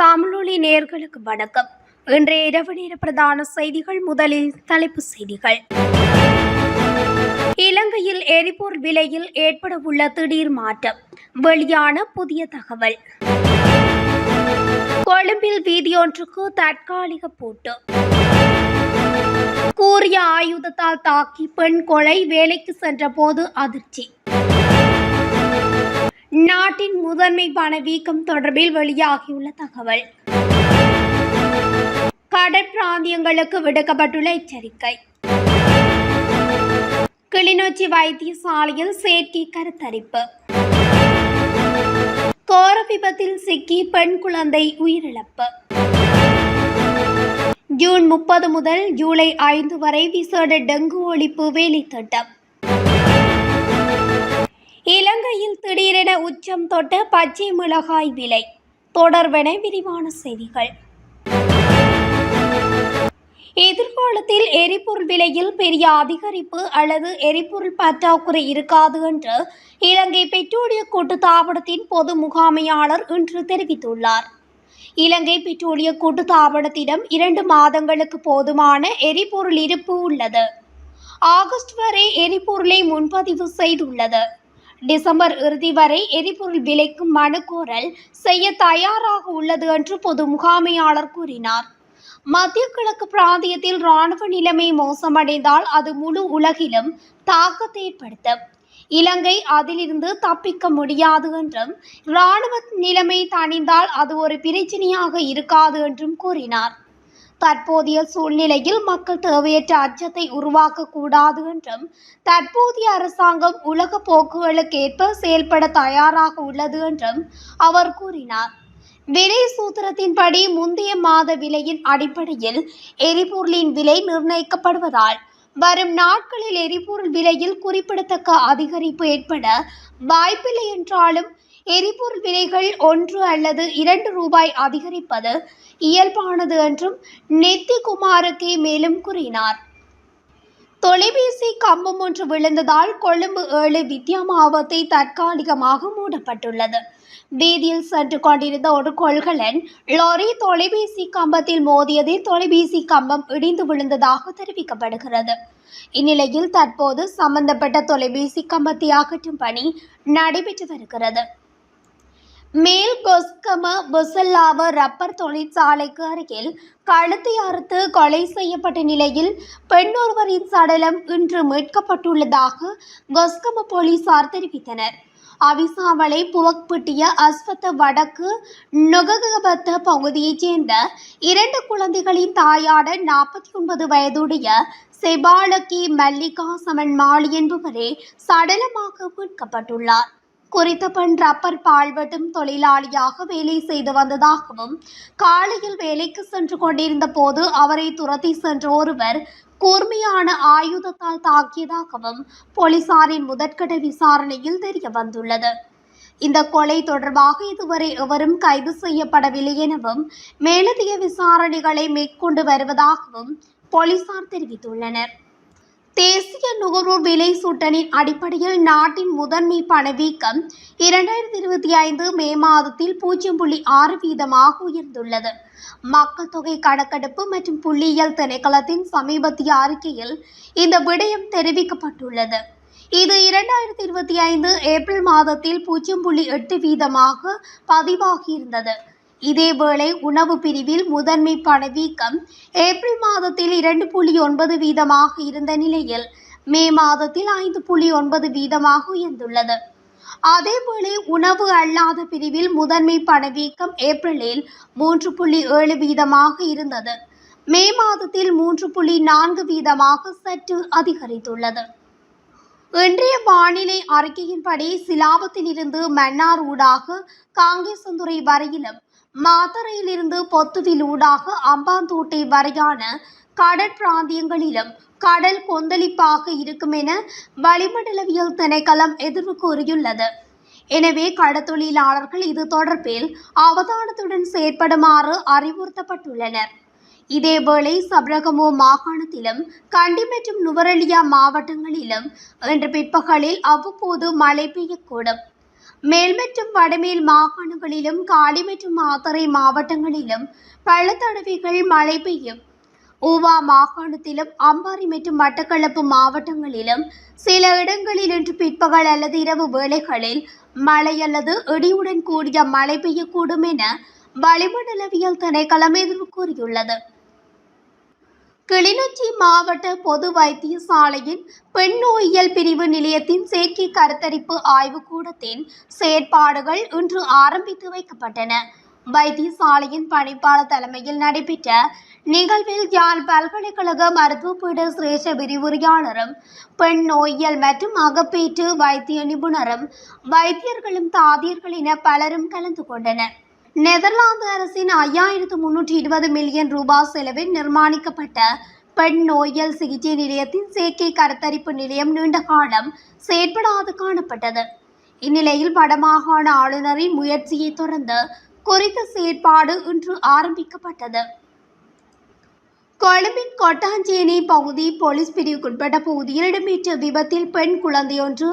தமிழொலி நேர்களுக்கு வணக்கம். இன்றைய இரவு நேர பிரதான செய்திகள் முதலில் தலைப்பு செய்திகள். இலங்கையில் எரிபொருள் விலையில் ஏற்படவுள்ள திடீர் மாற்றம். வெளியான புதிய தகவல். கொழும்பில் வீதியொன்றுக்கு தற்காலிக பூட்டு. கூறிய ஆயுதத்தால் தாக்கி பெண் கொலை வேலைக்கு சென்றபோது அதிர்ச்சி. நாட்டின் முதன்மை பணவீக்கம் தொடர்பில் வெளியாகியுள்ள தகவல். கடற்பிராந்தியங்களுக்கு விடுக்கப்பட்டுள்ள எச்சரிக்கை. கிளிநொச்சி வைத்தியசாலையில் செயற்கை கருத்தரிப்பு. கோர விபத்தில் சிக்கி பெண் குழந்தை உயிரிழப்பு. ஜூன் முப்பது முதல் ஜூலை ஐந்து வரை விசேட டெங்கு ஒழிப்பு வேலை திட்டம் இலங்கையில் திடீரென உச்சம் தொட்ட பச்சை மிளகாய் விலை. தொடர்பென விரிவான செய்திகள். எதிர்காலத்தில் எரிபொருள் விலையில் பெரிய அதிகரிப்பு அல்லது எரிபொருள் பற்றாக்குறை இருக்காது என்று இலங்கை பெட்ரோலிய கூட்டுத்தாபனத்தின் பொது முகாமையாளர் இன்று தெரிவித்துள்ளார். இலங்கை பெட்ரோலிய கூட்டுத்தாபனத்திடம் இரண்டு மாதங்களுக்கு போதுமான எரிபொருள் இருப்பு உள்ளது. ஆகஸ்ட் வரை எரிபொருளை முன்பதிவு செய்துள்ளது. டிசம்பர் இறுதி வரை எரிபொருள் விலைக்கும் மனுக்கோரல் செய்ய தயாராக உள்ளது என்று பொது முகாமையாளர் கூறினார். மத்திய கிழக்கு பிராந்தியத்தில் இராணுவ நிலைமை மோசமடைந்தால் அது முழு உலகிலும் தாக்கத்தை ஏற்படுத்தும். இலங்கை அதிலிருந்து தப்பிக்க முடியாது என்றும் இராணுவ நிலைமை தணிந்தால் அது ஒரு பிரச்சனையாக இருக்காது என்றும் கூறினார். தற்போதைய சூழ்நிலையில் மக்கள் தேவையற்ற அச்சத்தை உருவாக்கக்கூடாது என்றும் தற்போதைய அரசாங்கம் உலக போக்குகளுக்கேற்ப செயல்பட தயாராக உள்ளது என்றும் அவர் கூறினார். விலை சூத்திரத்தின்படி முந்தைய மாத விலையின் அடிப்படையில் எரிபொருளின் விலை நிர்ணயிக்கப்படுவதால் வரும் நாட்களில் எரிபொருள் விலையில் குறிப்பிடத்தக்க அதிகரிப்பு ஏற்பட வாய்ப்பில்லை என்றாலும் எரிபொருள் விலைகள் ஒன்று அல்லது இரண்டு ரூபாய் அதிகரிப்பது இயல்பானது என்றும் நெத்திகுமாருக்கு மேலும் கூறினார். தொலைபேசி கம்பம் ஒன்று விழுந்ததால் கொழும்பு ஏழு வித்யா மாவத்தை தற்காலிகமாக மூடப்பட்டுள்ளது. வீதியில் சென்று கொண்டிருந்த ஒரு கொள்கலன் லாரி தொலைபேசி கம்பத்தில் மோதியதில் தொலைபேசி கம்பம் இடிந்து விழுந்ததாக தெரிவிக்கப்படுகிறது. இந்நிலையில் தற்போது சம்பந்தப்பட்ட தொலைபேசி கம்பத்தை அகற்றும் பணி நடைபெற்று வருகிறது. மேல் கொஸ்கம பொசல்லாவ ரப்பர் தொழிற்சாலைக்கு அருகில் கழுத்தை அறுத்து கொலை செய்யப்பட்ட நிலையில் பெண்ணொருவரின் சடலம் இன்று மீட்கப்பட்டுள்ளதாக கொஸ்கம போலீசார் தெரிவித்தனர். அவிசாவளை புவக்பட்டிய அஸ்வத்த வடக்கு நுககபத்த பகுதியைச் சேர்ந்த இரண்டு குழந்தைகளின் தாயான நாற்பத்தி ஒன்பது வயதுடைய செபாலக்கி மல்லிகா சமன் மாலி என்பவரே சடலமாக மீட்கப்பட்டுள்ளார். குறித்த பெண் ரப்பர் பால்வெட்டும் தொழிலாளியாக வேலை செய்து வந்ததாகவும் காலையில் வேலைக்கு சென்று கொண்டிருந்த போது அவரை துரத்தி சென்ற ஒருவர் கூர்மையான ஆயுதத்தால் தாக்கியதாகவும் போலீசாரின் முதற்கட்ட விசாரணையில் தெரிய வந்துள்ளது. இந்த கொலை தொடர்பாக இதுவரை எவரும் கைது செய்யப்படவில்லை எனவும் மேலதிக விசாரணைகளை மேற்கொண்டு வருவதாகவும் போலீசார் தெரிவித்துள்ளனர். தேசிய நுகர்வோர் விலை சூட்டனின் அடிப்படையில் நாட்டின் முதன்மை பணவீக்கம் இரண்டாயிரத்தி இருபத்தி ஐந்து மே மாதத்தில் பூஜ்ஜியம் புள்ளி ஆறு வீதமாக உயர்ந்துள்ளது. மக்கள் தொகை கணக்கெடுப்பு மற்றும் புள்ளியியல் திணைக்களத்தின் சமீபத்திய அறிக்கையில் இந்த விடயம் தெரிவிக்கப்பட்டுள்ளது. இது இரண்டாயிரத்தி இருபத்தி ஐந்து ஏப்ரல் மாதத்தில் பூஜ்ஜியம் புள்ளி எட்டு வீதமாக பதிவாகியிருந்தது. இதேவேளை உணவு பிரிவில் முதன்மை பணவீக்கம் ஏப்ரல் மாதத்தில் இரண்டு புள்ளி ஒன்பது வீதமாக இருந்த நிலையில் மே மாதத்தில் ஐந்து புள்ளி ஒன்பது வீதமாக உயர்ந்துள்ளது. அதேவேளை உணவு அல்லாத பிரிவில் முதன்மை பணவீக்கம் ஏப்ரலில் மூன்று புள்ளி ஏழு வீதமாக இருந்தது. மே மாதத்தில் மூன்று புள்ளி நான்கு வீதமாக சற்று அதிகரித்துள்ளது. இன்றைய வானிலை அறிக்கையின்படி சிலாபத்திலிருந்து மன்னார் ஊடாக காங்கேசந்துறை வரையிலும் மாத்தறையிலிருந்து பொத்துவில் ஊடாக அம்பாந்தோட்டை வரையான கடற்பிராந்தியங்களிலும் கடல் கொந்தளிப்பாக இருக்கும் என வளிமண்டலவியல் திணைக்களம் எதிர்வு கூறியுள்ளது. எனவே கடத்தொழிலாளர்கள் இது தொடர்பில் அவதானத்துடன் செயற்படுமாறு அறிவுறுத்தப்பட்டுள்ளனர். இதேவேளை சபரகமோ மாகாணத்திலும் கண்டி மற்றும் நுவரெலியா மாவட்டங்களிலும் இன்று பிற்பகலில் அவ்வப்போது மழை பெய்யக்கூடும். மேல் மற்றும் வடமேல் மாகாணங்களிலும் காலி மற்றும் ஆத்தரை மாவட்டங்களிலும் பல மழை பெய்யும். ஊவா மாகாணத்திலும் அம்பாரி மற்றும் மட்டக்களப்பு மாவட்டங்களிலும் சில இடங்களில் இன்று பிற்பகல் அல்லது இரவு வேளைகளில் மழை அல்லது இடியுடன் கூடிய மழை பெய்யக்கூடும் என வளிமண்டலவியல் திணைக்களம் எதிர்வு கூறியுள்ளது கிளிநொச்சி மாவட்ட பொது வைத்தியசாலையின் பெண் நோயியல் பிரிவு நிலையத்தின் செயற்கை கருத்தரிப்பு ஆய்வுக்கூடத்தின் செயற்பாடுகள் இன்று ஆரம்பித்து வைக்கப்பட்டன. வைத்தியசாலையின் பணிப்பாளர் தலைமையில் நடைபெற்ற நிகழ்வில் யாழ் பல்கலைக்கழக மருத்துவ பீட சிரேஷ்ட விரிவுரையாளரும் பெண் நோயியல் மற்றும் அகப்பீட்டு வைத்திய நிபுணரும் வைத்தியர்களும் தாதியர்கள் என பலரும் கலந்து கொண்டனர். நெதர்லாந்து அரசின் ஐயாயிரத்து முன்னூற்றி இருபது மில்லியன் ரூபாய் செலவில் நிர்மாணிக்கப்பட்ட பெண் நோயல் சிகிச்சை நிலையத்தின் செயற்கை கருத்தரிப்பு நிலையம் நீண்ட காலம் செயற்படாது காணப்பட்டது. இந்நிலையில் வடமாகாண ஆளுநரின் முயற்சியை தொடர்ந்து குறித்த செயற்பாடு இன்று ஆரம்பிக்கப்பட்டது. கொழும்பின் கொட்டாஞ்சேனி பகுதி போலீஸ் பிரிவுக்குட்பட்ட பகுதியில் இடம்பெற்ற விபத்தில் பெண் குழந்தையொன்று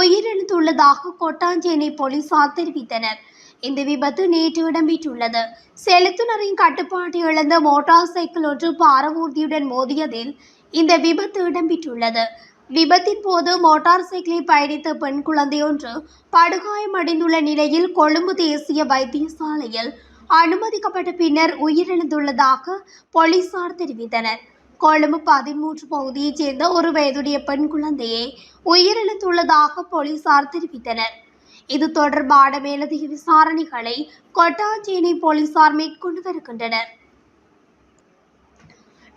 உயிரிழந்துள்ளதாக கொட்டாஞ்சேனி போலீசார் தெரிவித்தனர். இந்த விபத்து நேற்று இடம்பெற்றுள்ளது. செலுத்துனரின் கட்டுப்பாட்டை இழந்த மோட்டார் சைக்கிள் ஒன்று பாரவூர்தியுடன் மோதியதில் இந்த விபத்து இடம்பெற்றுள்ளது. விபத்தின் போது மோட்டார் சைக்கிளில் பயணித்த பெண் குழந்தையொன்று படுகாயமடைந்துள்ள நிலையில் கொழும்பு தேசிய வைத்தியசாலையில் அனுமதிக்கப்பட்ட பின்னர் உயிரிழந்துள்ளதாக போலீசார் தெரிவித்தனர். கொழும்பு பதிமூன்று பகுதியைச் சேர்ந்த ஒரு வயதுடைய பெண் குழந்தையை உயிரிழந்துள்ளதாக போலீசார் தெரிவித்தனர். இது தொடர்பான மேலதிக விசாரணைகளை கொட்டாஞ்சேனை போலீசார் மேற்கொண்டு வருகின்றனர்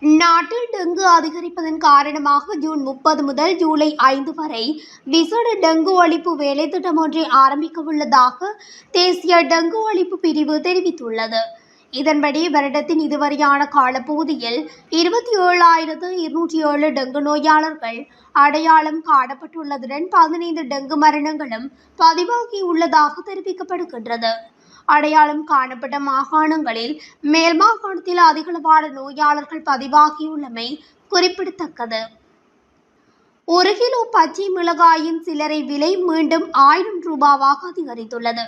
நாட்டில் டெங்கு அதிகரிப்பதன் காரணமாக ஜூன் முப்பது முதல் ஜூலை ஐந்து வரை விசேட டெங்கு ஒழிப்பு வேலைத்திட்டம் ஒன்றை ஆரம்பிக்க உள்ளதாக தேசிய டெங்கு ஒழிப்பு பிரிவு தெரிவித்துள்ளது. இதன்படி வருடத்தின் இதுவரையான காலப்பகுதியில் இருபத்தி ஏழாயிரத்து இருநூற்றி ஏழு டெங்கு நோயாளர்கள் அடையாளம் காணப்பட்டுள்ளதுடன் பதினைந்து டெங்கு மரணங்களும் பதிவாகியுள்ளதாக தெரிவிக்கப்படுகின்றது. அடையாளம் காணப்பட்ட மாகாணங்களில் மேல் மாகாணத்தில் அதிகளவான நோயாளர்கள் பதிவாகியுள்ளமை குறிப்பிடத்தக்கது. ஒரு கிலோ பச்சை மிளகாயின் சில்லறை விலை மீண்டும் ஆயிரம் ரூபாவாக அதிகரித்துள்ளது.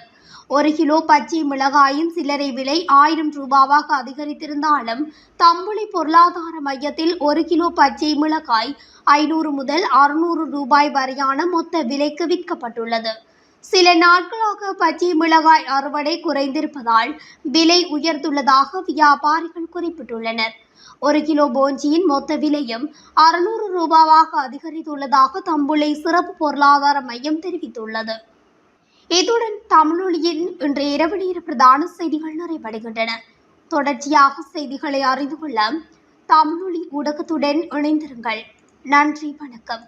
ஒரு கிலோ பச்சை மிளகாயின் சில்லறை விலை ஆயிரம் ரூபாவாக அதிகரித்திருந்தாலும் தம்புளி பொருளாதார மையத்தில் ஒரு கிலோ பச்சை மிளகாய் ஐநூறு முதல் அறுநூறு ரூபாய் வரையான மொத்த விலைக்கு விற்கப்பட்டுள்ளது. சில நாட்களாக பச்சை மிளகாய் அறுவடை குறைந்திருப்பதால் விலை உயர்ந்துள்ளதாக வியாபாரிகள் குறிப்பிட்டுள்ளனர். ஒரு கிலோ போஞ்சியின் மொத்த விலையும் அறுநூறு ரூபாவாக அதிகரித்துள்ளதாக தம்புளை சிறப்பு பொருளாதார மையம் தெரிவித்துள்ளது. இத்துடன் தமிழொலியின் இன்றைய இரவு நேர பிரதான செய்திகள் நிறைவடைகின்றன. தொடர்ச்சியாக செய்திகளை அறிந்து கொள்ள தமிழொலி ஊடகத்துடன் இணைந்திருங்கள். நன்றி வணக்கம்.